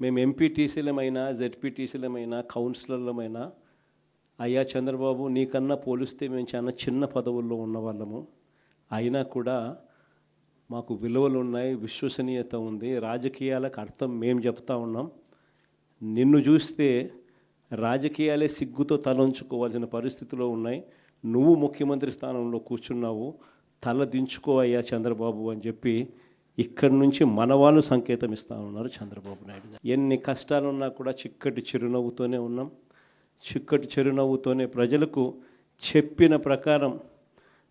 మేము ఎంపీటీసీలమైనా జెడ్పీటీసీలమైనా కౌన్సిలర్లమైనా అయ్యా చంద్రబాబు నీకన్నా పోలిస్తే మేము చాలా చిన్న పదవుల్లో ఉన్నవాళ్ళము. అయినా కూడా మాకు విలువలు ఉన్నాయి విశ్వసనీయత ఉంది రాజకీయాలకు అర్థం మేము చెప్తా ఉన్నాం. నిన్ను చూస్తే రాజకీయాలే సిగ్గుతో తలంచుకోవాల్సిన పరిస్థితిలో ఉన్నాయి. నువ్వు ముఖ్యమంత్రి స్థానంలో కూర్చున్నావు తల దించుకో అయ్యా చంద్రబాబు అని చెప్పి ఇక్కడి నుంచి మన వాళ్ళు సంకేతం ఇస్తా ఉన్నారు చంద్రబాబు నాయుడు ఎన్ని కష్టాలున్నా కూడా చిక్కటి చిరునవ్వుతోనే ఉన్నాం. చిక్కటి చిరునవ్వుతోనే ప్రజలకు చెప్పిన ప్రకారం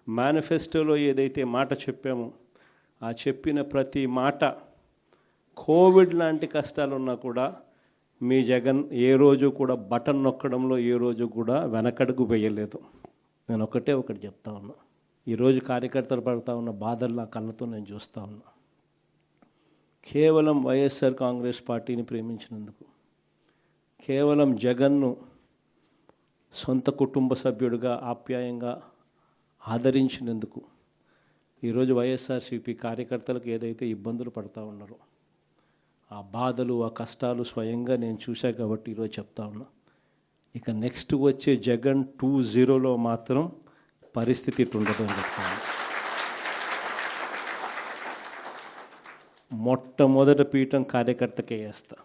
మేనిఫెస్టోలో ఏదైతే మాట చెప్పామో ఆ చెప్పిన ప్రతి మాట కోవిడ్ లాంటి కష్టాలున్నా కూడా మీ జగన్ ఏ రోజు కూడా బటన్ నొక్కడంలో ఏ రోజు కూడా వెనకడుగు వేయలేదు. నేను ఒకటే ఒకటి చెప్తా ఉన్నా. ఈరోజు కార్యకర్తలు పడతా ఉన్న బాధలు నా కళ్ళతో నేను చూస్తూ ఉన్నా. కేవలం వైఎస్ఆర్ కాంగ్రెస్ పార్టీని ప్రేమించినందుకు కేవలం జగన్ను సొంత కుటుంబ సభ్యుడిగా ఆప్యాయంగా ఆదరించినందుకు ఈరోజు వైఎస్ఆర్సీపీ కార్యకర్తలకు ఏదైతే ఇబ్బందులు పడతా ఉన్నారో ఆ బాధలు ఆ కష్టాలు స్వయంగా నేను చూశా కాబట్టి ఈరోజు చెప్తా ఉన్నా. ఇక నెక్స్ట్ వచ్చే జగన్ టూ జీరోలో మాత్రం పరిస్థితి ఇటు అని చెప్తాను మొట్టమొదటి పీఠం కార్యకర్తకే వేస్తా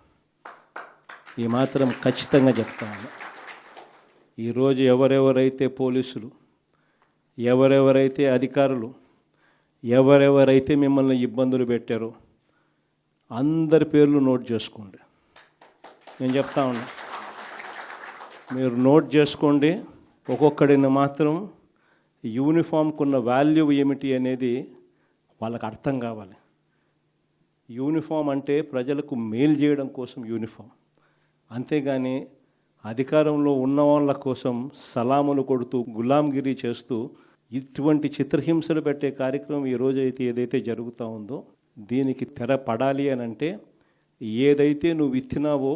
ఈ మాత్రం ఖచ్చితంగా చెప్తా ఈరోజు ఎవరెవరైతే పోలీసులు ఎవరెవరైతే అధికారులు ఎవరెవరైతే మిమ్మల్ని ఇబ్బందులు పెట్టారో అందరి పేర్లు నోట్ చేసుకోండి. నేను చెప్తా ఉన్నా. మీరు నోట్ చేసుకోండి. ఒక్కొక్కడిని మాత్రం యూనిఫామ్కున్న వాల్యూ ఏమిటి అనేది వాళ్ళకి అర్థం కావాలి. యూనిఫామ్ అంటే ప్రజలకు మేలు చేయడం కోసం యూనిఫామ్. అంతేగాని అధికారంలో ఉన్న వాళ్ళ కోసం సలాములు కొడుతూ గులాంగిరి చేస్తూ ఇటువంటి చిత్రహింసలు పెట్టే కార్యక్రమం ఈ రోజు అయితే ఏదైతే జరుగుతూ ఉందో దీనికి తెర పడాలి అని అంటే ఏదైతే నువ్వు విత్తినావో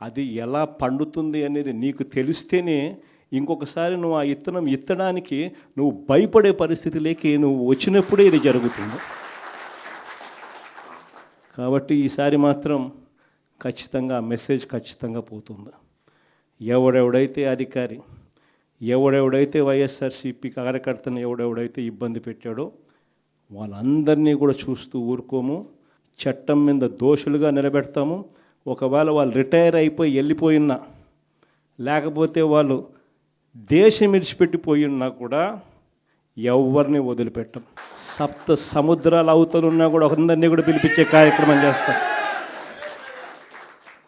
అది ఎలా పండుతుంది అనేది నీకు తెలిస్తేనే ఇంకొకసారి నువ్వు ఆ ఇత్తనం ఇత్తడానికి నువ్వు భయపడే పరిస్థితిలోకి నువ్వు వచ్చినప్పుడే ఇది జరుగుతుంది. కాబట్టి ఈసారి మాత్రం ఖచ్చితంగా మెసేజ్ ఖచ్చితంగా పోతుంది. ఎవడెవడైతే అధికారి ఎవడెవడైతే వైఎస్ఆర్సీపీ కార్యకర్తను ఎవడెవడైతే ఇబ్బంది పెట్టాడో వాళ్ళందరినీ కూడా చూస్తూ ఊరుకోము. చట్టం మీద దోషులుగా నిలబెడతాము. ఒకవేళ వాళ్ళు రిటైర్ అయిపోయి వెళ్ళిపోయినా లేకపోతే వాళ్ళు దేశం విడిచిపెట్టిపోయినా కూడా ఎవరిని వదిలిపెట్టం. సప్త సముద్రాల అవతలున్నా కూడా అందరినీ కూడా పిలిపించే కార్యక్రమం చేస్తాం.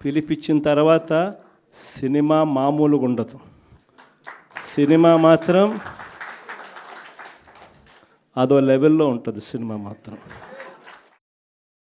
పిలిపించిన తర్వాత సినిమా మామూలుగా ఉండదు. సినిమా మాత్రం అదో లెవెల్లో ఉంటుంది సినిమా మాత్రం.